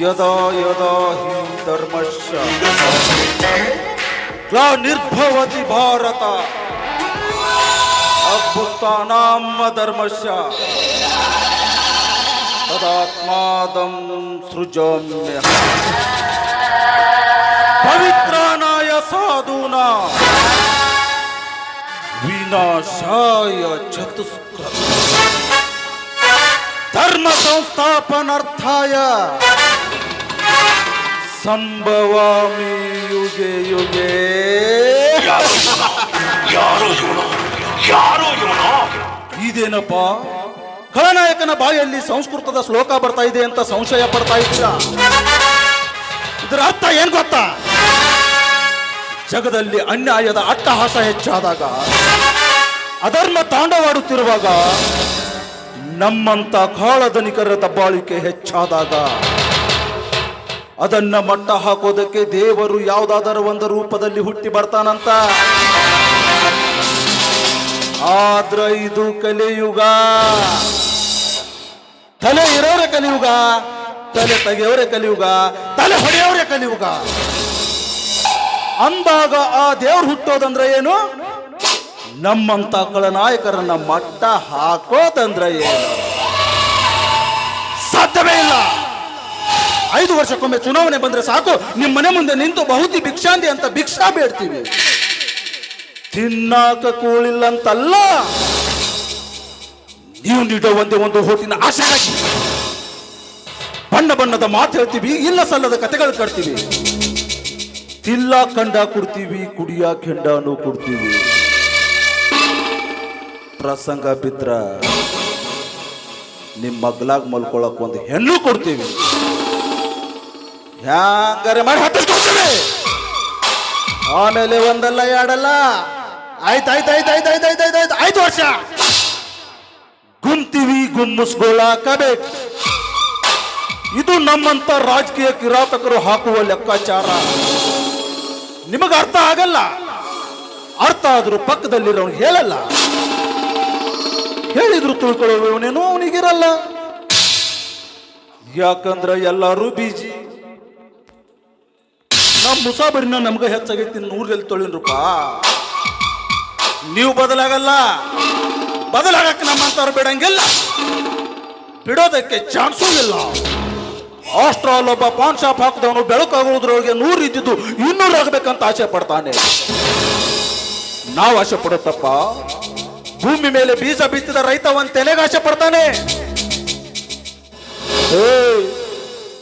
यदा यदा हि धर्मस्य ग्लानिर्भवति भारत। अभ्युक्तानां धर्मस्य। तदात्मादं सृजाम्य। पवित्राणाय साधूना। ವಿನಾಶಾಯ ಚತುಷ್ಕೃತ ಧರ್ಮ ಸಂಸ್ಥಾಪನಾರ್ಥಾಯ ಸಂಭವಾಮಿ ಯುಗೆ ಯುಗೆ. ಯಾರೋ ಇವನು? ಯಾರೋ ಇವನು? ಇದೇನಪ್ಪ ಖಳನಾಯಕನ ಬಾಯಲ್ಲಿ ಸಂಸ್ಕೃತದ ಶ್ಲೋಕ ಬರ್ತಾ ಇದೆ ಅಂತ ಸಂಶಯ ಪಡ್ತಾ ಇದ್ದೀರಾ? ಇದರ ಅರ್ಥ ಏನ್ ಗೊತ್ತಾ? ಜಗದಲ್ಲಿ ಅನ್ಯಾಯದ ಅಟ್ಟಹಾಸ ಹೆಚ್ಚಾದಾಗ ಅಧರ್ಮ ತಾಂಡವಾಡುತ್ತಿರುವಾಗ ನಮ್ಮಂತ ಕಾಳಧನಿಕರ ದಬ್ಬಾಳಿಕೆ ಹೆಚ್ಚಾದಾಗ ಅದನ್ನ ಮಟ್ಟ ಹಾಕೋದಕ್ಕೆ ದೇವರು ಯಾವುದಾದರೂ ಒಂದು ರೂಪದಲ್ಲಿ ಹುಟ್ಟಿ ಬರ್ತಾನಂತ. ಆದ್ರ ಇದು ಕಲಿಯುಗ. ತಲೆ ಇರೋರೆ ಕಲಿಯುಗ, ತಲೆ ತೆಗೆಯೋರೆ ಕಲಿಯುಗ, ತಲೆ ಹೊಡೆಯೋರೆ ಕಲಿಯುಗ. ಅಂದಾಗ ಆ ದೇವ್ರು ಹುಟ್ಟೋದಂದ್ರೆ ಏನು? ನಮ್ಮಂತ ನಾಯಕರನ್ನ ಮಟ್ಟ ಹಾಕೋದಂದ್ರೆ ಏನು? ಸಾಧ್ಯವೇ ಇಲ್ಲ. ಐದು ವರ್ಷಕ್ಕೊಮ್ಮೆ ಚುನಾವಣೆ ಬಂದ್ರೆ ಸಾಕು. ನಿಮ್ಮ ಮನೆ ಮುಂದೆ ನಿಂತು ಬಹುತಿ ಭಿಕ್ಷಾಂತಿ ಅಂತ ಭಿಕ್ಷಾ ಬೇಡ್ತೀವಿ. ತಿನ್ನಾಕ ಕೂಳಿಲ್ಲ ಅಂತಲ್ಲ ನೀವು ನೀಡೋ ಒಂದೇ ಒಂದು ಹೋಟಿನ ಆಶೆಗಾಗಿ ಬಣ್ಣ ಬಣ್ಣದ ಮಾತು ಹೇಳ್ತೀವಿ, ಇಲ್ಲ ಸಲ್ಲದ ಕತೆಗಳು ಕಟ್ತೀವಿ. ತಿಲ್ಲ, ಕಂಡ ಕೊಡ್ತೀವಿ, ಕುಡಿಯ ಕೆಂಡನು ಕೊಡ್ತೀವಿ. ಪ್ರಸಂಗ ಬಿದ್ರ ನಿಮ್ಮ ಮಗ್ಲಾಗ್ ಮಲ್ಕೊಳಕ್ ಒಂದು ಹೆಣ್ಣು ಕೊಡ್ತೀವಿ. ಹ್ಯಾಂಗಾರೆ ಮಾಡಿ ಹತ್ತಿಸ್ಕೊಡ್ತೀವಿ ಆಮೇಲೆ ಒಂದಲ್ಲ ಎರಡಲ್ಲ. ಆಯ್ತು ಆಯ್ತು ಆಯ್ತು ಆಯ್ತು ಆಯ್ತು ಆಯ್ತು ಆಯ್ತು ಆಯ್ತು ಆಯ್ತು ವರ್ಷ. ಗುಂತೀವಿ ಗುಮ್ಮಿಸ್ಕೊಳ್ಳಾಕಬೇಕು ಇದು ನಮ್ಮಂತ ರಾಜಕೀಯ ಕಿರಾತಕರು ಹಾಕುವ ಲೆಕ್ಕಾಚಾರ. ನಿಮಗೆ ಅರ್ಥ ಆಗಲ್ಲ? ಅರ್ಥ ಆದರೂ ಪಕ್ಕದಲ್ಲಿರೋನು ಹೇಳಲ್ಲ. ಹೇಳಿದ್ರು ತಿಳ್ಕೊಳ್ಳೋನೇನೋ ಅವನಿಗಿರಲ್ಲ. ಯಾಕಂದ್ರ ಎಲ್ಲರೂ ಬೀಜಿ ನಮ್ಮ ಮುಸಾಬರಿನ ನಮ್ಗೆ ಹೆಚ್ಚಾಗೈತಿ ನೂರಲ್ಲಿ ತೊಳಿನ್ರಪ್ಪ. ನೀವು ಬದಲಾಗಲ್ಲ. ಬದಲಾಗಕ್ಕೆ ನಮ್ಮಂತವ್ರು ಬಿಡಂಗಿಲ್ಲ. ಬಿಡೋದಕ್ಕೆ ಚಾನ್ಸೂ ಇಲ್ಲ. ಆಸ್ಟ್ರಾಲ್ ಒಬ್ಬ ಪಾನ್ ಶಾಪ್ ಹಾಕಿದವನು ಬೆಳಕಾಗೋದ್ರೊಳಗೆ ನೂರು ಇದ್ದಿದ್ದು ಇನ್ನೂರು ಆಗ್ಬೇಕಂತ ಆಸೆ ಪಡ್ತಾನೆ. ನಾವು ಆಸೆ ಪಡುತ್ತಪ್ಪ ಭೂಮಿ ಮೇಲೆ ಬೀಜ ಬಿತ್ತಿದ ರೈತ ಒಂದ್ ಆಸೆ ಪಡ್ತಾನೆ.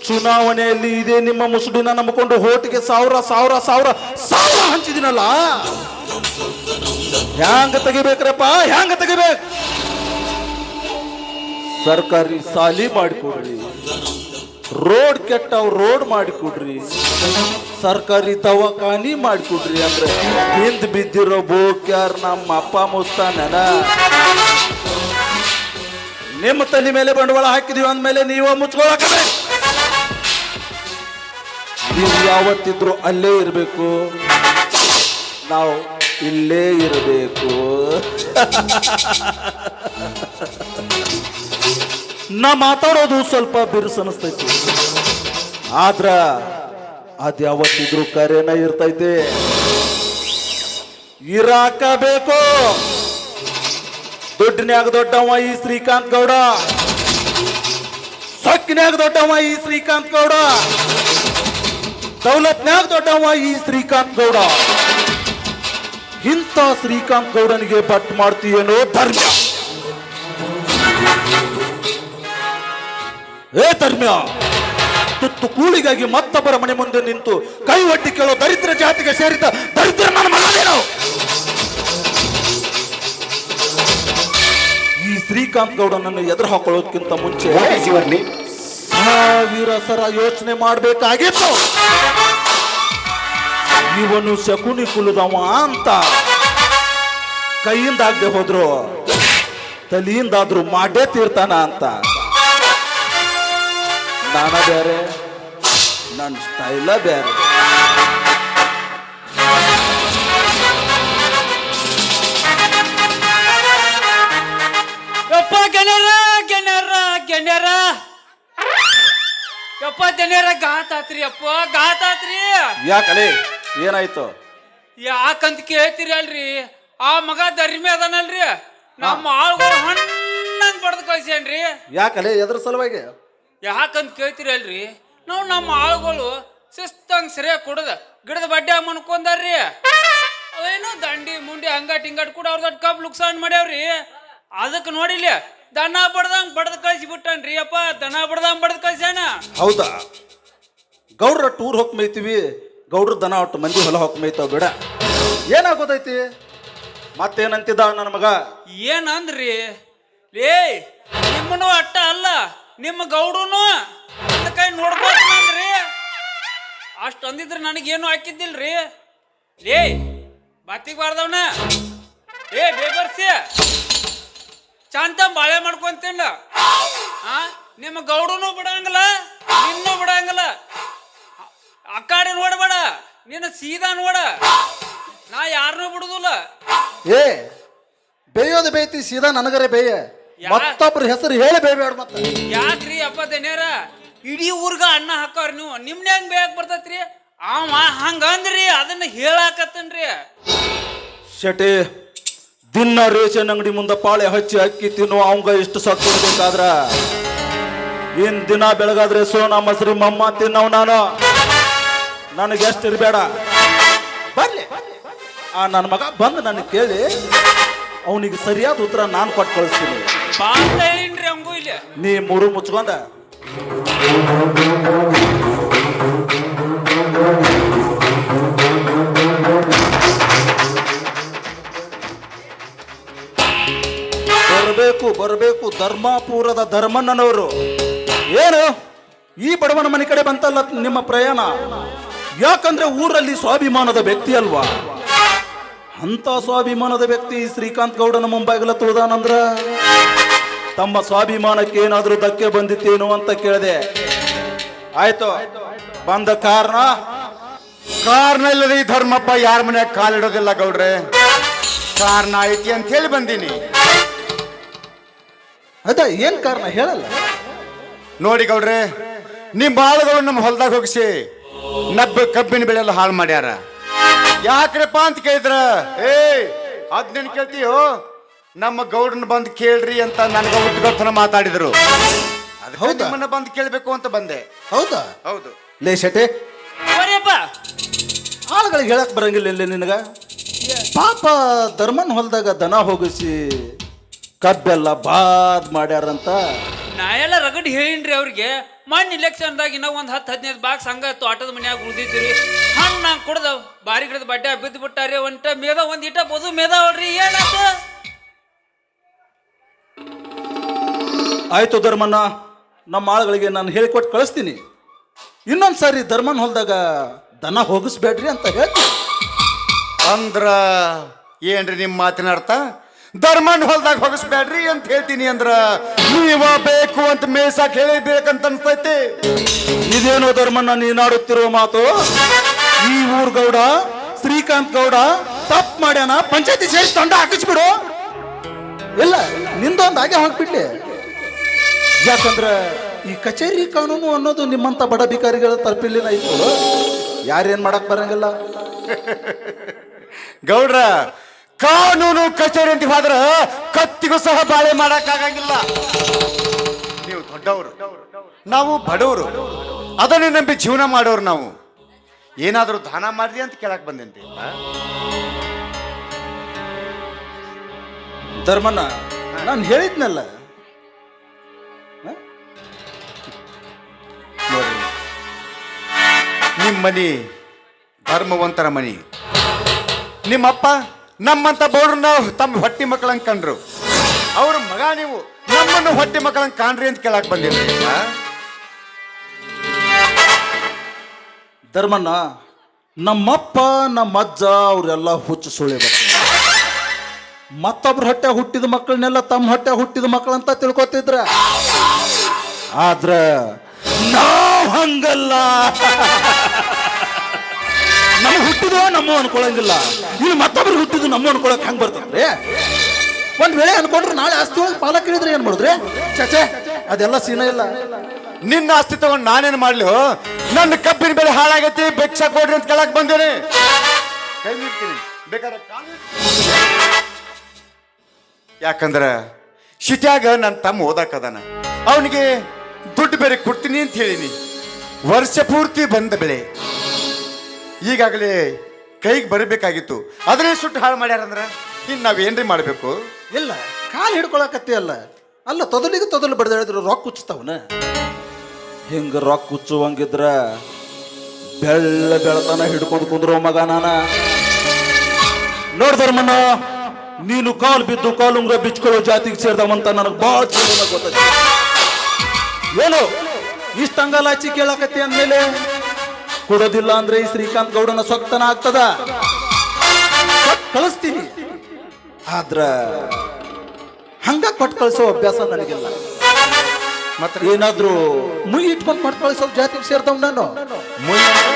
ಚುನಾವಣೆಯಲ್ಲಿ ಇದೇ ನಿಮ್ಮ ಮುಸುಡಿನ ನಂಬಿಕೊಂಡು ಹೋಟಿಗೆ ಸಾವಿರ ಸಾವಿರ ಸಾವಿರ ಸಾವಿರ ಹಂಚಿದಿನಲ್ಲ? ಹ್ಯಾಂಗ ತೆಗಿಬೇಕ್ರಪ್ಪ, ಹ್ಯಾಂಗ ತೆಗಿಬೇಕು? ಸರ್ಕಾರಿ ಸಾಲಿ ಮಾಡಿಕೊಡ್ರಿ ರೋಡ್ ಕೆಟ್ಟವ್ ರೋಡ್ ಮಾಡಿಕೊಡ್ರಿ. ಸರ್ಕಾರಿ ದವಾಖಾನಿ ಮಾಡಿಕೊಡ್ರಿ ಅಂದ್ರೆ ಹಿಂದ್ ಬಿದ್ದಿರೋ ಬೋಕ್ಯಾರ್ ನಮ್ಮ ಅಪ್ಪ ಮುಸ್ತಾನನ ನಿಮ್ಮ ತಲೆ ಮೇಲೆ ಬಂಡವಾಳ ಹಾಕಿದೀವಿ ಅಂದ್ಮೇಲೆ ನೀವು ಮುಚ್ಕೊಳಕ ನೀವು ಯಾವತ್ತಿದ್ರು ಅಲ್ಲೇ ಇರಬೇಕು. ನಾವು ಇಲ್ಲೇ ಇರಬೇಕು. ನಾ ಮಾತಾಡೋದು ಸ್ವಲ್ಪ ಬಿರುಸು ಅನಿಸ್ತೈತಿ. ಆದ್ರ ಅದು ಯಾವತ್ತಿದ್ರೂ ಕರೆನ ಇರ್ತೈತಿ. ಇರಾಕ ಬೇಕು ದುಡ್ಡಿನ್ಯಾಗ ದೊಡ್ಡವ ಈ ಶ್ರೀಕಾಂತ್ ಗೌಡ. ಸೊಕ್ಕಿನ್ಯಾಗ ದೊಡ್ಡವ ಈ ಶ್ರೀಕಾಂತ್ ಗೌಡ. ದೌಲತ್ನ್ಯಾಗ ದೊಡ್ಡವ ಈ ಶ್ರೀಕಾಂತ್ ಗೌಡ. ಇಂಥ ಶ್ರೀಕಾಂತ್ ಗೌಡನಿಗೆ ಬಟ್ ಮಾಡ್ತೀಯೇನೋ ಧರ್ಮ. ಏ ಧರ್ಮ್ಯ ತುತ್ತು ಕೂಳಿಗಾಗಿ ಮತ್ತೊಬ್ಬರ ಮನೆ ಮುಂದೆ ನಿಂತು ಕೈ ಒಡ್ಡಿ ಕೇಳೋ ದರಿದ್ರ ಜಾತಿಗೆ ಸೇರಿದ ದರಿದ್ರ ನನ್ನ ಮಗನೇನು ಈ ಶ್ರೀಕಾಂತ್ ಗೌಡನನ್ನು ಎದುರು ಹಾಕೊಳ್ಳೋದಕ್ಕಿಂತ ಮುಂಚೆ ಸಾವಿರ ಸರ ಯೋಚನೆ ಮಾಡಬೇಕಾಗಿತ್ತು. ಇವನು ಶಕುನಿ ಕುಲದವ ಅಂತ ಕೈಯಿಂದ ಆಗದೆ ಹೋದ್ರು ತಲೆಯಿಂದಾದ್ರೂ ಮಾಡೇ ತೀರ್ತಾನ ಅಂತ. ನಾನ ಬೇರೆ ನನ್ನ ಸ್ಟೈಲ ಬೇರೆ. ಯಪ್ಪ ಗೆಣ್ಯರ ಗೆಣ್ಯರ ಗೆಣ್ಯರ ಯಪ್ಪ ಗೆಣ್ಯರ ಗಾತಾತ್ರಿ ಆತ್ರಿ ಅಪ್ಪ ಗಾತ್ ಆತ್ರಿ ಯಾಕಲೆ? ಏನಾಯ್ತು? ಯಾಕಂತ ಕೇಳ್ತೀರಿ ಅಲ್ರಿ? ಆ ಮಗ ದರ್ಮಿ ಅದನಲ್ರಿ. ನಮ್ಮ ಆಳುಗಳು ಹಣ್ಣಂಗ್ ಬಡ್ದು ಕಳ್ಸೇನ್ರಿ ಯಾಕಲೆ? ಎದ್ರ ಸಲುವಾಗಿ? ಯಾಕಂತ ಕೇಳ್ತೀರಿ ಅಲ್ರಿ ನಾವು ನಮ್ಮ ಆಳುಗಳು ಶಿಸ್ತಂಗ್ ಸರಿಯಾಗಿ ಕೊಡದ ಗಿಡದ ಬಡ್ಡೆ ಮನ್ಕೊಂಡಾರ್ರಿ ಅವೇನು ದಂಡಿ ಮುಂಡಿ ಹಂಗಾಟ್ ಹಿಂಗಾಟ್ ಕೂಡ ಅವ್ರದ್ದು ಕಪ್ ನುಕ್ಸಾನ್ ಮಾಡ್ಯಾವ್ರಿ. ಅದಕ್ಕೆ ನೋಡಿಲ್ಲ ದನ ಬಡ್ದಂಗ್ ಬಡ್ದು ಕಳ್ಸಿ ಬಿಟ್ಟನ್ರಿ ಅಪ್ಪ ದನ ಬಡ್ದಂಗ್ ಬಡ್ದು ಕಳ್ಸ್ಯಾನ? ಹೌದಾ? ಗೌಡ್ರ ಟೂರ್ ಹೋಗ್ ಮೇಯ್ತೀವಿ ಗೌಡ್ರ ದನ ಒಟ್ಟು ಮಂದಿ ಹೊಲ ಹೋಗ್ ಮೇಯ್ತಾವ ಬೇಡ. ಏನಾಗೋದೈತಿ? ಮತ್ತೇನಂತಿದ್ದ ನನ್ನ ಮಗ? ಏನಂದ್ರಿ? ಲೇ ನಿಮ್ಮನು ಅಟ್ಟ ಅಲ್ಲ. ನಿಮ್ಮ ಗೌಡನು ಒಂದು ಕೈ ನೋಡ್ಬೋದ್ರಿ ಅಷ್ಟು ಅಂದಿದ್ರೆ ನನಗೇನು ಹಾಕಿದ್ದಿಲ್ರಿ? ಲೇ, ಬಾತಿಗೆ ಬಾರ್ದವನ. ಏ, ಬೇಬರ್ಸಿ. ಚಾಂತ ಬಾಳೆ ಮಾಡ್ಕೊಂತೀನ ನಿಮ್ಮ ಗೌಡನು ಬಿಡಂಗಿಲ್ಲ, ನಿನ್ನೂ ಬಿಡಂಗಲ್ಲ. ಅಕ್ಕಾಡಿ ಕಡೆ ನೋಡ್ಬೇಡ, ನಿನ್ನ ಸೀದಾ ನೋಡ. ನಾ ಯಾರನ್ನೂ ಬಿಡುದಿಲ್ಲ. ಏ, ಬೇಯೋದು ಬೇಯ್ತಿ, ಸೀದಾ ನನಗರೆ ಬೇಯ. ಮತ್ತೊಬ್ರ ಹೆಸರು ಹೇಳಿ ಬೇಬೇಡ ಮತ್ತೆ. ಯಾಕ್ರಿ ಅಪ್ಪ ದೇನೇರ ಇಡೀ ಊರ್ಗ ಅನ್ನ ಹಾಕೋರ್ ನೀವು. ನಿಮ್ನ ಹೆಂಗ್ ಬೇಯಕ್ ಬರ್ತೈತ್ರಿ? ಅವ ಹಂಗಂದ್ರಿ ಅದನ್ನ ಹೇಳಾಕತ್ತನ್ರಿ. ಶೆಟೆ ದಿನ ರೇಷನ್ ಅಂಗಡಿ ಮುಂದೆ ಪಾಳೆ ಹಚ್ಚಿ ಅಕ್ಕಿ ತಿನ್ನುವ ಅವಂಗ ಇಷ್ಟು ಸತ್ತು ಕೊಡ್ಬೇಕಾದ್ರ ಏನ್ ದಿನ ಬೆಳಗಾದ್ರೆ ಸೋನ ಮಸರಿ ಮಮ್ಮ ತಿನ್ನವ್ ನಾನು. ನನಗೆ ಎಷ್ಟು ಇರಬೇಡ. ಬರ್ಲಿ. ಆ ನನ್ನ ಮಗ ಬಂದು ನನಗೆ ಕೇಳಿ ಅವನಿಗೆ ಸರಿಯಾದ ಉತ್ತರ ನಾನು ಕೊಟ್ಟು ಕಳಿಸ್ತೀನಿ. ಹಂಗೂ ನೀ ಮೂರು ಮುಚ್ಕೊಂಡ. ಬರಬೇಕು ಬರಬೇಕು, ಧರ್ಮಾಪುರದ ಧರ್ಮಣ್ಣನವರು. ಏನು? ಈ ಬಡವನ ಮನೆ ಕಡೆ ಬಂತಲ್ಲ ನಿಮ್ಮ ಪ್ರಯಾಣ? ಯಾಕಂದ್ರೆ ಊರಲ್ಲಿ ಸ್ವಾಭಿಮಾನದ ವ್ಯಕ್ತಿ ಅಲ್ವಾ? ಅಂತ ಸ್ವಾಭಿಮಾನದ ವ್ಯಕ್ತಿ ಶ್ರೀಕಾಂತ್ ಗೌಡನ ಮುಂಬೈಗೆಲ್ಲ ತುಳಿದಾನಂದ್ರ ತಮ್ಮ ಸ್ವಾಭಿಮಾನಕ್ಕೆ ಏನಾದರೂ ಧಕ್ಕೆ ಬಂದಿತ್ತೇನು ಅಂತ ಕೇಳಿದೆ. ಆಯ್ತು ಬಂದ ಕಾರಣ? ಕಾರಣ ಇಲ್ಲದೆ ಈ ಧರ್ಮಪ್ಪ ಯಾರ ಮನೆ ಕಾಲಿಡೋದಿಲ್ಲ ಗೌಡ್ರೆ. ಕಾರಣ ಐತಿ ಅಂತ ಹೇಳಿ ಬಂದೀನಿ. ಅದ ಏನ್ ಕಾರಣ? ಹೇಳಲ್ಲ. ನೋಡಿ ಗೌಡ್ರೆ ನಿಮ್ ಬಾಳುಗಳು ನಮ್ಮ ಹೊಲದಾಗ ಹೋಗಿಸಿ ನಬ್ಬ ಕಬ್ಬಿನ ಬೆಳೆ ಎಲ್ಲ ಹಾಳು ಮಾಡ್ಯಾರ. ಯಾಕ್ರಪ್ಪ ಅಂತ ಕೇಳಿದ್ರ? ಏ ಅದ್ನೇನ್ ಕೇಳ್ತೀಯೋ? ನಮ್ಮ ಗೌಡನ್ ಬಂದು ಕೇಳ್ರಿ ಅಂತ ನನ್ಗ ಉದ್ಗತನ ಮಾತಾಡಿದ್ರು. ಹೌದಾ? ನಿಮ್ಮನ್ನ ಬಂದು ಕೇಳ್ಬೇಕು ಅಂತ ಬಂದೆ. ಹೌದಾ? ಹೌದು. ಲೇ ಶೆಟ್ಟೆ ಬರೀಪ್ಪ ಆಳುಗಳಿಗೆ ಹೇಳಕ್ ಬರಂಗಿಲ್ಲ ಇಲ್ಲಿ ನಿನಗ. ಪಾಪ ಧರ್ಮನ್ ಹೊಲ್ದಾಗ ದನ ಹೋಗಿಸಿ ಕಬ್ಬೆಲ್ಲ ಬಾದ್ ಮಾಡ್ಯಾರಂತ. ನಾ ಎಲ್ಲ ರಗಡ್ ಹೇಳಿನ್ರಿ ಅವ್ರಿಗೆ. ಮೊನ್ನೆ ಇಲೆಕ್ಷನ್ದಾಗ ಇನ್ನ ಒಂದ್ ಹತ್ತು ಹದಿನೈದು ಬಾಕ್ಸ್ ಹಂಗ ತೋಟದ ಮನ್ಯಾಗ ಉಳ್ದಿದ್ರಿ ಹಣ್ಣ ಕುಡ್ದ ಬಾರಿ ಗಿಡದ ಬಡ್ಡೆ ಬಿದ್ದು ಬಿಟ್ಟಾರಿ ಒಂಟ ಮೇದ ಒಂದ್ ಇಟ ಬದು ಮೇದಾವಲ್ರಿ ಏನಾತ ಆಯ್ತು ಧರ್ಮಣ್ಣ ನಮ್ಮ ಆಳುಗಳಿಗೆ ನಾನು ಹೇಳಿಕೊಟ್ಟು ಕಳಿಸ್ತೀನಿ. ಇನ್ನೊಂದು ಸಾರಿ ಧರ್ಮನ್ ಹೊಲ್ದಾಗ ದನ ಹೋಗಿಸ್ಬೇಡ್ರಿ ಅಂತ ಹೇಳ್ತೀನಿ. ಅಂದ್ರ ಏನ್ರಿ ನಿಮ್ಮ ಮಾತಿನ ಅರ್ಥ? ಧರ್ಮನ್ ಹೊಲ್ದಾಗ ಹೋಗಿಸ್ಬೇಡ್ರಿ ಅಂತ ಹೇಳ್ತೀನಿ ಅಂದ್ರ, ನೀವ ಬೇಕು ಅಂತ ಮೇಸಾಕ್ ಹೇಳಿಬೇಕಂತ ಅನ್ಸ್ತೈತಿ. ಇದೇನೋ ಧರ್ಮನ್ನ ನೀನಾಡುತ್ತಿರುವ ಮಾತು? ಈ ಊರ್ ಗೌಡ, ಶ್ರೀಕಾಂತ್ ಗೌಡ ತಪ್ಪು ಮಾಡ್ಯಾನ, ಪಂಚಾಯತಿ ಸೇರಿ ತಂಡ ಹಾಕಿಸ್ಬಿಡು. ಇಲ್ಲ, ನಿಂದೊಂದು ಹಾಗೆ ಹಾಕ್ಬಿಡ್ಲಿ ಯಾಕಂದ್ರ ಈ ಕಚೇರಿ ಕಾನೂನು ಅನ್ನೋದು ನಿಮ್ಮಂತ ಬಡ ಭಿಕಾರಿಗಳ ತರ್ಪಿಲ್ಲಿನ ಇತ್ತು. ಯಾರೇನ್ ಮಾಡಕ್ ಬರಂಗಿಲ್ಲ? ಗೌಡ್ರ ಕಾನೂನು ಕಚೇರಿ ಅಂತ ಹೋದ್ರ ಕತ್ತಿಗೂ ಸಹ ಬಾಳೆ ಮಾಡಕ್ಕಾಗಂಗಿಲ್ಲ. ನೀವು ದೊಡ್ಡವರು. ನಾವು ಬಡವರು. ಅದನ್ನೇ ನಂಬಿ ಜೀವನ ಮಾಡೋರು ನಾವು. ಏನಾದರೂ ದಾನ ಮಾಡ್ರಿ ಅಂತ ಕೇಳಕ್ ಬಂದಂತೆ ಧರ್ಮನ ನಾನು ಹೇಳಿದ್ನಲ್ಲ. ಹ? ನೋಡ್ರಿ ನಿಮ್ಮ ಮನಿ ಧರ್ಮವಂತರ ಮನಿ. ನಿಮ್ಮಪ್ಪ ನಮ್ಮಂತ ಬೌಡ್ರನ್ನ ತಮ್ಮ ಹೊಟ್ಟಿ ಮಕ್ಕಳಂಗೆ ಕಂಡ್ರು. ಅವ್ರ ಮಗ ನೀವು ನಮ್ಮನ್ನು ಹೊಟ್ಟಿ ಮಕ್ಕಳಂಗೆ ಕಾಣ್ರಿ ಅಂತ ಕೇಳಕ್ ಬಂದಿರಿ. ಧರ್ಮಣ್ಣ, ನಮ್ಮಪ್ಪ ನಮ್ಮ ಅಜ್ಜ ಅವರೆಲ್ಲ ಹುಚ್ಚು ಸುಳಿ ಮತ್ತೊಬ್ರ ಹೊಟ್ಟೆ ಹುಟ್ಟಿದ ಮಕ್ಕಳನ್ನೆಲ್ಲ ತಮ್ಮ ಹೊಟ್ಟೆ ಹುಟ್ಟಿದ ಮಕ್ಕಳಂತ ತಿಳ್ಕೊತಿದ್ರ. ಆದ್ರ ನಾವ್ ಹಂಗಲ್ಲ. ನಮ್ಮ ಅನ್ಕೊಳ್ಳಂಗಿಲ್ಲ. ಇಲ್ಲಿ ಮತ್ತೊಬ್ರು ಹುಟ್ಟಿದ್ದು ನಮ್ಮ ಅನ್ಕೊಳಕ್ ಹೆಂಗ್ ಬರ್ತದ್ರಿ? ಒಂದ್ ವೇಳೆ ಅನ್ಕೊಂಡ್ರೆ ನಾಳೆ ಆಸ್ತಿ ಒಳಗೆ ಪಾಲ ಕೇಳಿದ್ರೆ ಏನ್ ಮಾಡಿದ್ರಿ? ಚಚೆ ಅದೆಲ್ಲ ಸೀನ ಇಲ್ಲ. ನಿನ್ನ ಆಸ್ತಿ ತಗೊಂಡು ನಾನೇನ್ ಮಾಡ್ಲಿ? ನನ್ನ ಕಬ್ಬಿನ ಬೆಲೆ ಹಾಳಾಗೈತಿ, ಭಿಕ್ಷ ಕೊಡ್ರಿ ಅಂತ ಕೇಳಕ್ ಬಂದೇನೆ. ಕೈ ಬೇಕಾದ್ರೆ. ಯಾಕಂದ್ರ ಶಿಟ್ಯಾಗ ನನ್ನ ತಮ್ಮ ಓದಾಕದಾನ ಅವನಿಗೆ ದುಡ್ಡು ಬೇರೆ ಕೊಡ್ತೀನಿ ಅಂತ ಹೇಳಿನಿ. ವರ್ಷ ಪೂರ್ತಿ ಬಂದ ಬೆಳೆ. ಈಗಾಗಲೇ ಕೈಗೆ ಬರಬೇಕಾಗಿತ್ತು. ಅದನ್ನೇ ಸುಟ್ಟು ಹಾಳು ಮಾಡ್ಯಾರಂದ್ರ? ಇನ್ನು ನಾವೇನ್ರಿ ಮಾಡಬೇಕು? ಇಲ್ಲ, ಕಾಲು ಹಿಡ್ಕೊಳಕತ್ತಿ ಅಲ್ಲ. ಅಲ್ಲ, ತೊದಲಿಗೆ ತೊದಲು ಬಡ್ದು ಹೇಳಿದ್ರು ರೊಕ್ಕ ಹುಚ್ಚುತ್ತಾವನ ಹಿಂಗ ರೊಕ್ಕ ಹುಚ್ಚುವಂಗಿದ್ರ ಬೆಳ್ಳ ಬೆಳತನ ಹಿಡ್ಕೊಂಡು ಕುಂದ್ರು ಮಗ ನಾನ. ನೋಡ್ದರ್ಮನ ನೀನು ಕಾಲು ಬಿದ್ದು ಕಾಲುಂಗ್ರ ಬಿಚ್ಕೊಳ್ಳೋ ಜಾತಿಗೆ ಸೇರ್ದವಂತ ನನಗೆ ಭಾಳ ಚಲೋ ಗೊತ್ತೈತಿ. ಏನು? ಇಷ್ಟಂಗಲಾಚಿ ಕೇಳಕತ್ತಿ ಅಂದ್ಮೇಲೆ ಕೊಡೋದಿಲ್ಲ ಅಂದ್ರೆ ಈ ಶ್ರೀಕಾಂತ್ ಗೌಡನ ಸೊಕ್ತನ ಆಗ್ತದ ಕಳಿಸ್ತೀನಿ. ಆದ್ರ ಹಂಗ ಕೊಟ್ಟು ಕಳಿಸೋ ಅಭ್ಯಾಸ ನನಗಿಲ್ಲ. ಮತ್ತೆ ಏನಾದ್ರೂ ಮುಯಿ ಇಟ್ಕೊಂಡು ಕೊಟ್ಟು ಕಳಿಸೋ ಜಾತಿಗೆ ಸೇರ್ತಾವ್ ನಾನು. ಮುಯ್ ಅಂದ್ರೆ?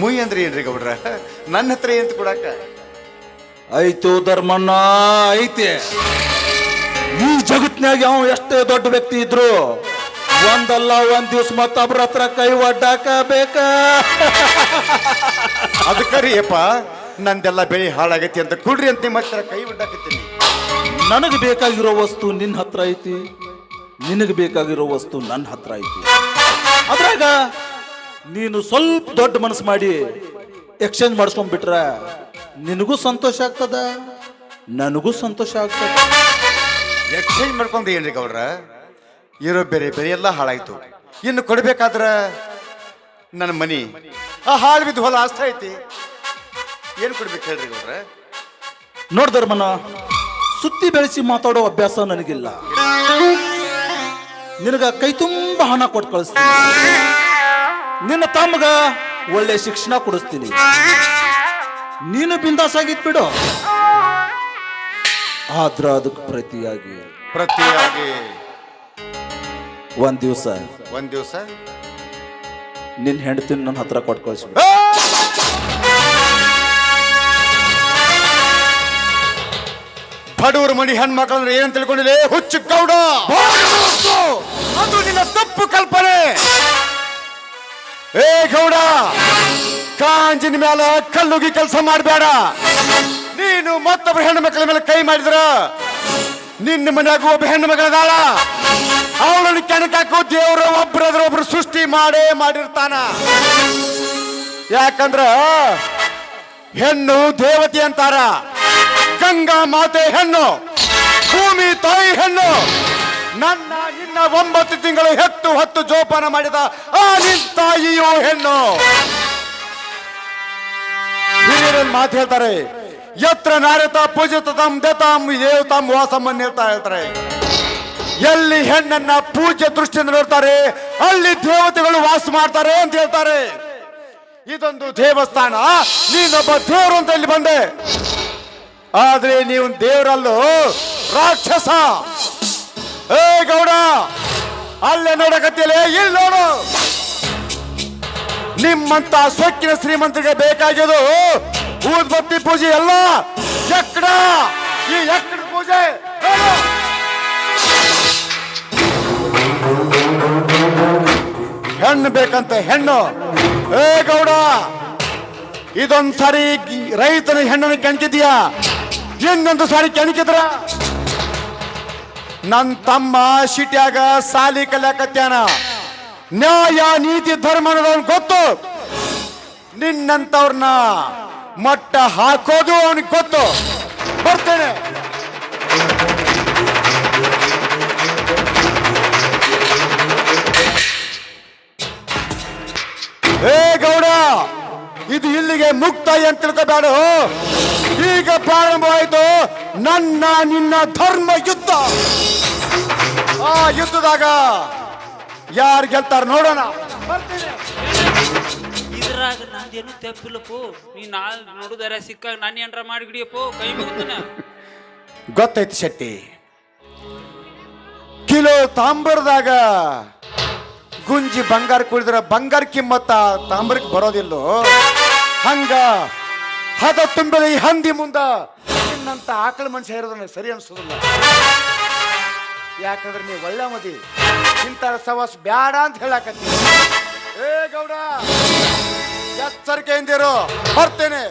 ಮುಯ್ ಅಂದ್ರೆ ಏನ್ರಿ ಗೌಡ್ರ? ನನ್ನ ಹತ್ರ ಏನ್ ಕೊಡಾಕ ಆಯ್ತು ಧರ್ಮಣ್ಣ ಐತೆ. ಈ ಜಗತ್ನಾಗ ಯಾವ ಎಷ್ಟೇ ದೊಡ್ಡ ವ್ಯಕ್ತಿ ಇದ್ರು ಒಂದಲ್ಲ ಒಂದ್ ದಿವ್ಸ ಮತ್ತೊಬ್ರ ಹತ್ರ ಕೈ ಒಡ್ಡಾಕ ಬೇಕ ಅದಕ್ಕರಿ ಅಪ್ಪ ನಂದೆಲ್ಲ ಬೆಳೆ ಹಾಳಾಗೈತಿ ಅಂತ ಕುಡ್ರಿ ಅಂತ ನಿಮ್ಮ ಹತ್ರ ಕೈ ಒಡ್ಡಾಕತ್ತೀನಿ. ನನಗೆ ಬೇಕಾಗಿರೋ ವಸ್ತು ನಿನ್ನ ಹತ್ರ ಐತಿ ನಿನಗೆ ಬೇಕಾಗಿರೋ ವಸ್ತು ನನ್ನ ಹತ್ರ ಐತಿ. ಅದ್ರಾಗ ನೀನು ಸ್ವಲ್ಪ ದೊಡ್ಡ ಮನಸ್ಸು ಮಾಡಿ ಎಕ್ಸ್ಚೇಂಜ್ ಮಾಡಿಸ್ಕೊಂಡ್ಬಿಟ್ರೆ ನಿನಗೂ ಸಂತೋಷ ಆಗ್ತದ ನನಗೂ ಸಂತೋಷ ಆಗ್ತದ. ಎಕ್ಸ್ಚೇಂಜ್ ಮಾಡ್ಕೊಂಡು ಏನ್ರಿ ಗೌಡ್ರ. ಇರೋ ಬೇರೆ ಬೇರೆ ಎಲ್ಲ ಹಾಳಾಯ್ತು. ಇನ್ನು ಕೊಡ್ಬೇಕಾದ್ರ ನನ್ನ ಮನಿ. ಆ ಹಾಳು ಬಿದ್ದು ಹೊಲ ಆಸ್ತ ಐತಿ. ಏನ್ ಕೊಡ್ಬೇಕು ಹೇಳ್ರಿ ಗೌಡ್ರ? ನೋಡ್ದರ್ಮನ ಸುತ್ತಿ ಬೆಳೆಸಿ ಮಾತಾಡೋ ಅಭ್ಯಾಸ ನನಗಿಲ್ಲ. ನಿನಗ ಕೈ ತುಂಬ ಹಣ ಕೊಟ್ಟು ಕಳಿಸ್ತೀನಿ. ನಿನ್ನ ತಮ್ಮಗ ಒಳ್ಳೆ ಶಿಕ್ಷಣ ಕೊಡಿಸ್ತೀನಿ. ನೀನು ಬಿಂದಾಸ್ ಆಗಿದ್ ಬಿಡು. ಆದ್ರ ಅದಕ್ಕೆ ಪ್ರತಿಯಾಗಿ. ಪ್ರತಿಯಾಗಿ. ಒಂದ್ ದಿವಸ. ಒಂದ್ ದಿವಸ? ನಿನ್ನ ಹೆಂಡತಿನ ನನ್ನ ಹತ್ರ ಕೊಟ್ಟು ಕಳಿಸ್ಬಿಡು. ಬಡವ್ರ ಮನಿ ಹೆಣ್ಮಕ್ಳಂದ್ರೆ ಏನ್ ತಿಳ್ಕೊಂಡಿಲ್ಲ ಹುಚ್ಚು ಗೌಡ! ಅದು ನಿನ್ನ ತಪ್ಪು ಕಲ್ಪನೆ! ಏ ಗೌಡ! ಕಾಂಜಿನ ಮೇಲೆ ಕಲ್ಲುಗಿ ಕೆಲಸ ಮಾಡಬೇಡ. ನೀನು ಮತ್ತೊಬ್ಬರ ಹೆಣ್ಣು ಮಕ್ಕಳ ಮೇಲೆ ಕೈ ಮಾಡಿದ್ರ ನಿನ್ನ ಮನ್ಯಾಗ ಒಬ್ಬ ಹೆಣ್ಣು ಮಗಳದಾಳ ಅವಳನ್ನು ಕೆಣಕಾಕು ದೇವ್ರ ಒಬ್ರದ್ರ ಒಬ್ರು ಸೃಷ್ಟಿ ಮಾಡೇ ಮಾಡಿರ್ತಾನ. ಯಾಕಂದ್ರ ಹೆಣ್ಣು ದೇವತೆ ಅಂತಾರ. ಗಂಗಾ ಮಾತೆ ಹೆಣ್ಣು, ಭೂಮಿ ತಾಯಿ ಹೆಣ್ಣು. ನನ್ನ ಇನ್ನ ಒಂಬತ್ತು ತಿಂಗಳು ಹೆತ್ತು ಹತ್ತು ಜೋಪಾನ ಮಾಡಿದ ಆ ನಿನ್ ತಾಯಿಯೋ ಹೆಣ್ಣು. ಹಿರಿಯರನ್ ಮಾತು ಹೇಳ್ತಾರೆ ಯತ್ರ ನಾರತ ಪೂಜಿತ ತಮ್ ದತಾಂ ಏ ತಮ್ಮ ವಾಸಮ್ಮನ್ ಹೇಳ್ತಾ ಹೇಳ್ತಾರೆ. ಎಲ್ಲಿ ಹೆಣ್ಣನ್ನ ಪೂಜೆ ದೃಷ್ಟಿಯಿಂದ ನೋಡ್ತಾರೆ, ಅಲ್ಲಿ ದೇವತೆಗಳು ವಾಸ ಮಾಡ್ತಾರೆ ಅಂತ ಹೇಳ್ತಾರೆ. ಇದೊಂದು ದೇವಸ್ಥಾನ. ನೀನೊಬ್ಬ ದೇವರು ಅಂತ ಇಲ್ಲಿ ಬಂದೆ. ಆದ್ರೆ ನೀವು ದೇವರಲ್ಲೂ ರಾಕ್ಷಸ. ಏ ಗೌಡ, ಅಲ್ಲೇ ನೋಡಕತ್ತಿಲ್ಲ ಇಲ್ಲಿ ನೋಡು. ನಿಮ್ಮಂತ ಸೊಕ್ಕಿನ ಶ್ರೀಮಂತರಿಗೆ ಬೇಕಾಗಿದ್ದು ಊದ್ಬತ್ತಿ ಪೂಜೆ ಎಲ್ಲ ಎಕ್ಕಡ. ಈ ಎಕ್ಕಡ ಪೂಜೆ. ಹೆಣ್ಣು ಬೇಕಂತ ಹೆಣ್ಣು. ಏ ಗೌಡ, ಇದೊಂದ್ ಸಾರಿ ರೈತನ ಹೆಣ್ಣನ್ನು ಕೆಣಕಿದ್ಯಾ ಇನ್ನೊಂದು ಸಾರಿ ಕೆಣಕಿದ್ರ? ನನ್ ತಮ್ಮ ಸಿಟಿಯಾಗ ಸಾಲಿ ಕಲ್ಯಾಕತ್ಯಾನ. ನ್ಯಾಯ, ನೀತಿ, ಧರ್ಮ ಗೊತ್ತು. ನಿನ್ನಂತವ್ರನ್ನ ಮಟ್ಟ ಹಾಕೋದು ಅವನಿಗೆ ಗೊತ್ತು. ಬರ್ತೇನೆ. ಏ ಗೌಡ, ಇದು ಇಲ್ಲಿಗೆ ಮುಕ್ತಾಯ ಅಂತ ತಿಳ್ಕೋಬೇಡ. ಈಗ ಪ್ರಾರಂಭವಾಯಿತು ನನ್ನ ನಿನ್ನ ಧರ್ಮ ಯುದ್ಧ. ಆ ಯುದ್ಧದಾಗ ಯಾರು ಗೆಲ್ತಾರ ನೋಡೋಣ. ಇದ್ರಾಗ ನಂದೇನು ತಪ್ಪಿಲ್ಲಪ್ಪೋ. ನೀ ನಾಳೆ ನೋಡುದಾರ ಸಿಕ್ಕಾಗ ನಾನು ಏನ್ರ ಮಾಡಿಗಿಡಿಯಪ್ಪೋ ಕೈ ಮುಗಿತಾನ. ಗೊತ್ತೈತಿ ಶೆಟ್ಟಿ. ಕಿಲೋ ತಾಂಬರದಾಗ ಗುಂಜಿ ಬಂಗಾರ ಕುಳಿದ್ರ ಬಂಗಾರ ಕಿಮ್ಮತ್ತ ತಾಂಬರಕ್ಕೆ ಬರೋದಿಲ್ಲೋ. ಹಂಗ ಹದ ತುಂಬಿದ ಈ ಹಂದಿ ಮುಂದ ನಿನ್ನಂತ ಆಕಳ ಮನುಷ್ಯ ಇರೋದನ್ನ ಸರಿ ಅನ್ಸೋದಿಲ್ಲ. ಯಾಕಂದ್ರೆ ನೀವು ಒಳ್ಳೆ ಮದಿ. ಇಂಥ ಸವಾಸ ಬ್ಯಾಡ ಅಂತ ಹೇಳಕತ್ತಿ. ಏ ಗೌಡ ಎಚ್ಚರಿಕೆಯಿಂದಿರು ಬರ್ತೇನೆ.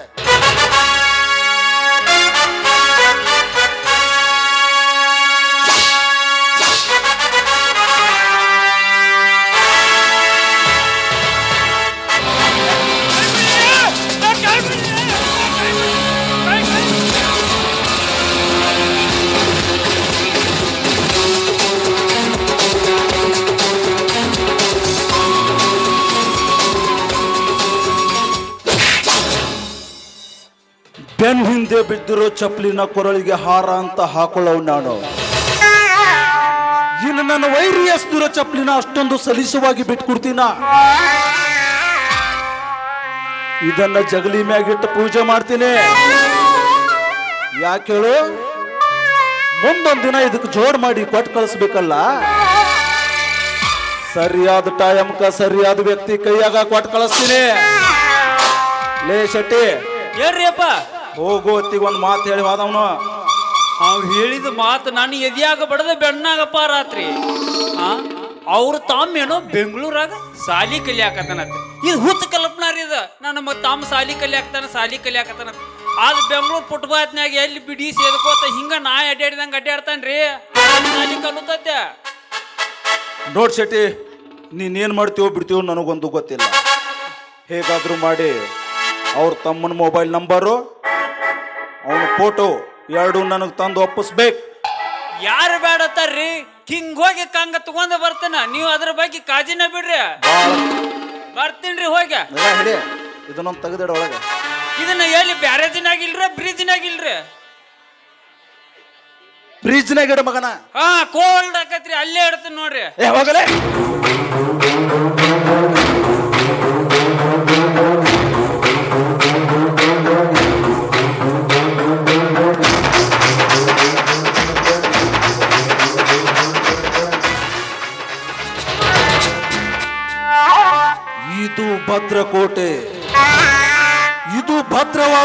ಬೆನ್ ಹಿಂದೆ ಬಿದ್ದಿರೋ ಚಪ್ಪಲಿನ ಕೊರಳಿಗೆ ಹಾರ ಅಂತ ಹಾಕೊಳ್ಳೋ ನಾನು. ಇನ್ನು ನನ್ನ ವೈರಿ ಎಸ್ದಿರೋ ಚಪ್ಪಲಿನ ಅಷ್ಟೊಂದು ಸಲೀಸವಾಗಿ ಬಿಟ್ಕೊಡ್ತೀನ? ಇದನ್ನ ಜಗಲಿ ಮ್ಯಾಗಿಟ್ಟು ಪೂಜೆ ಮಾಡ್ತೀನಿ. ಯಾಕೆ ಹೇಳು? ಮುಂದೊಂದು ದಿನ ಇದಕ್ಕೆ ಜೋಡ್ ಮಾಡಿ ಕೊಟ್ಟು ಕಳಿಸ್ಬೇಕಲ್ಲ? ಸರಿಯಾದ ಟೈಮ್ಕ ಸರಿಯಾದ ವ್ಯಕ್ತಿ ಕೈಯಾಗ ಕೊಟ್ಟು ಕಳಿಸ್ತೀನಿ. ಲೇ ಶೆಟ್ಟಿ. ಏನ್ರಿ ಅಪ್ಪ ಹೋಗು ಹೊತ್ತಿಗೆ ಒಂದು ಮಾತು ಹೇಳಿ ಹೋದವನು. ಅವ್ ಹೇಳಿದ ಮಾತು ನಾನು ಎದಿಯಾಗ ಬಡದ ಬೆಣ್ಣಾಗಪ್ಪ ರಾತ್ರಿ. ಆ? ಅವ್ರ ತಾಮೇನೋ ಬೆಂಗಳೂರಾಗ ಸಾಲಿ ಕಲಿಯಾಕತ್ತಾನತ್ತ ಇದು ಹುಚ್ಚ ಕಲ್ಪನಾರಿ ಇದು. ನಾನು ಮತ್ತೆ ತಾಮ ಸಾಲಿ ಕಲಿಯಾಕತ್ತಾನ ಸಾಲಿ ಕಲಿಯಾಕತ್ತಾನ ಆದ ಬೆಂಗಳೂರು ಪುಟ್ಬಾತ್ನ್ಯಾಗ ಎಲ್ಲಿ ಬಿಡಿ ಸೇದ್ಕೋತ ಹಿಂಗ ನಾ ಅಡ್ಡಾಡಿದಂಗ ಅಡ್ಡಾಡ್ತಾನ್ರಿ ಸಾಲಿ ಕಲುತ್ತದ್ದೆ ನೋಡ್ ಶೆಟ್ಟಿ ನೀನೇನ್ ಮಾಡ್ತೀವೋ ಬಿಡ್ತೀವೋ ನನಗೊಂದು ಗೊತ್ತಿಲ್ಲ. ಹೇಗಾದ್ರೂ ಮಾಡಿ ಅವ್ರ ತಮ್ಮನ ಮೊಬೈಲ್ ನಂಬರು ಅವನ ಫೋಟೋ ಎರಡು ನನಗೆ ತಂದು ಒಪ್ಪಿಸ್ಬೇಕು. ಯಾರು ಬೇಡ ಬೇಡತ್ತಾರ್ರಿ ಹಿಂಗ್ ಹೋಗಿ ಕಂಗ ತಗೊಂಡ ಬರ್ತಾನ. ನೀವು ಅದ್ರ ಬಗ್ಗೆ ಕಾಜಿನ ಬಿಡ್ರಿ. ಬರ್ತೀನ್ರಿ ಹೋಗಿ. ಹೇಳಿ ಇದನ್ನೊಂದು ತೆಗೆದಿಡ ಒಳಗೆ. ಇದನ್ನ ಎಲ್ಲಿ ಬ್ಯಾರೇಜಿನಾಗಿಲ್ರಿ ಬ್ರಿಡ್ಜ್ನಾಗಿಲ್ರಿ ಫ್ರಿಜ್ನಾಗ ಇಡ ಮಗನ. ಹಾ ಕೋಲ್ಡ್ ಆಕತ್ರಿ ಅಲ್ಲೇ ಇಡ್ತೀನಿ ನೋಡ್ರಿ. ಏ ಹೋಗಲೇ.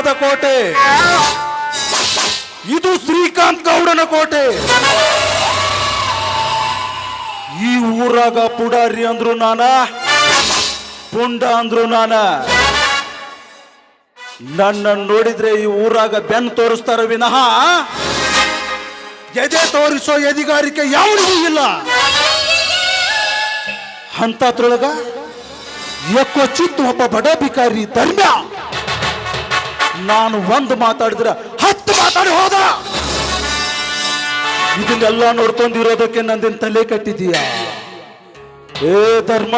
ಭದ್ರವಾದ ಕೋಟೆ ಇದು ಶ್ರೀಕಾಂತ್ ಗೌಡನ ಕೋಟೆ. ಈ ಊರಾಗ ಪುಡಾರಿ ಅಂದ್ರು ನಾನ, ಪುಂಡ ಅಂದ್ರು ನಾನ. ನನ್ನ ನೋಡಿದ್ರೆ ಈ ಊರಾಗ ಬೆನ್ ತೋರಿಸ್ತಾರ ವಿನಃ, ಎದೆ ತೋರಿಸೋ ಎದಿಗಾರಿಕೆ ಯಾವನಿಗೂ ಇಲ್ಲ. ಅಂತದ್ರೊಳಗ ಎಕ್ಕೋ ಚಿತ್ತು ಒಬ್ಬ ಬಡ ಬಿಕಾರಿ ಧರ್ಮ ನಾನು ಒಂದು ಮಾತಾಡಿದ್ರೆ ಹತ್ತು ಮಾತಾಡಿ ಹೋದ. ಇದನ್ನೆಲ್ಲ ನೋಡ್ಕೊಂಡಿರೋದಕ್ಕೆ ನಂದಿನ ತಲೆ ಕಟ್ಟಿದೀಯ ಏ ಧರ್ಮ,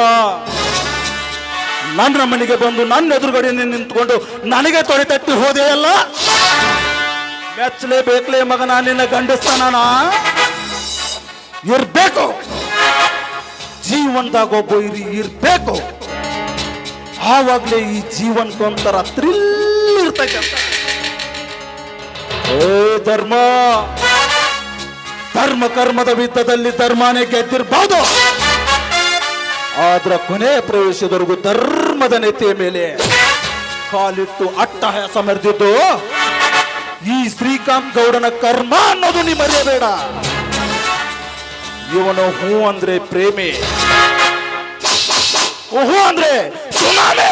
ನನ್ನ ಮನೆಗೆ ಬಂದು ನನ್ನ ಎದುರುಗಡೆ ನಿಂತ್ಕೊಂಡು ನನಗೆ ತೊಡೆ ತಟ್ಟಿ ಹೋದೆ ಅಲ್ಲ? ಮೆಚ್ಚಲೇಬೇಕ್ಲೇ ಮಗನ, ನಿನ್ನ ಗಂಡಸ್ತಾನ ಇರ್ಬೇಕು. ಜೀವನದಾಗ ಒಬ್ಬ ಇರಿ, ಇರ್ಬೇಕು. ಆವಾಗ್ಲೇ ಈ ಜೀವನಕ್ಕೊಂಥರ ಥ್ರಿಲ್ ಇರ್ತಕ್ಕಂಥ. ಏ ಧರ್ಮ ಧರ್ಮ ಕರ್ಮದ ವಿದ್ದದಲ್ಲಿ ಧರ್ಮನೇ ಗೆದ್ದಿರ್ಬೋದು. ಆದ್ರ ಕೊನೆ ಪ್ರವೇಶದವರೆಗೂ ಧರ್ಮದ ನೆತ್ತಿಯ ಮೇಲೆ ಕಾಲಿಟ್ಟು ಅಟ್ಟಹಾಸ ಮೆರೆದಿದ್ದು, ಈ ಶ್ರೀಕಾಂತ್ ಗೌಡನ ಕರ್ಮ ಅನ್ನೋದು ನೀ ಮರೆಯಬೇಡ. ಇವನು ಹೂ ಅಂದ್ರೆ ಪ್ರೇಮಿ. ಹೂ ಅಂದ್ರೆ ಸುನಾಮಿ.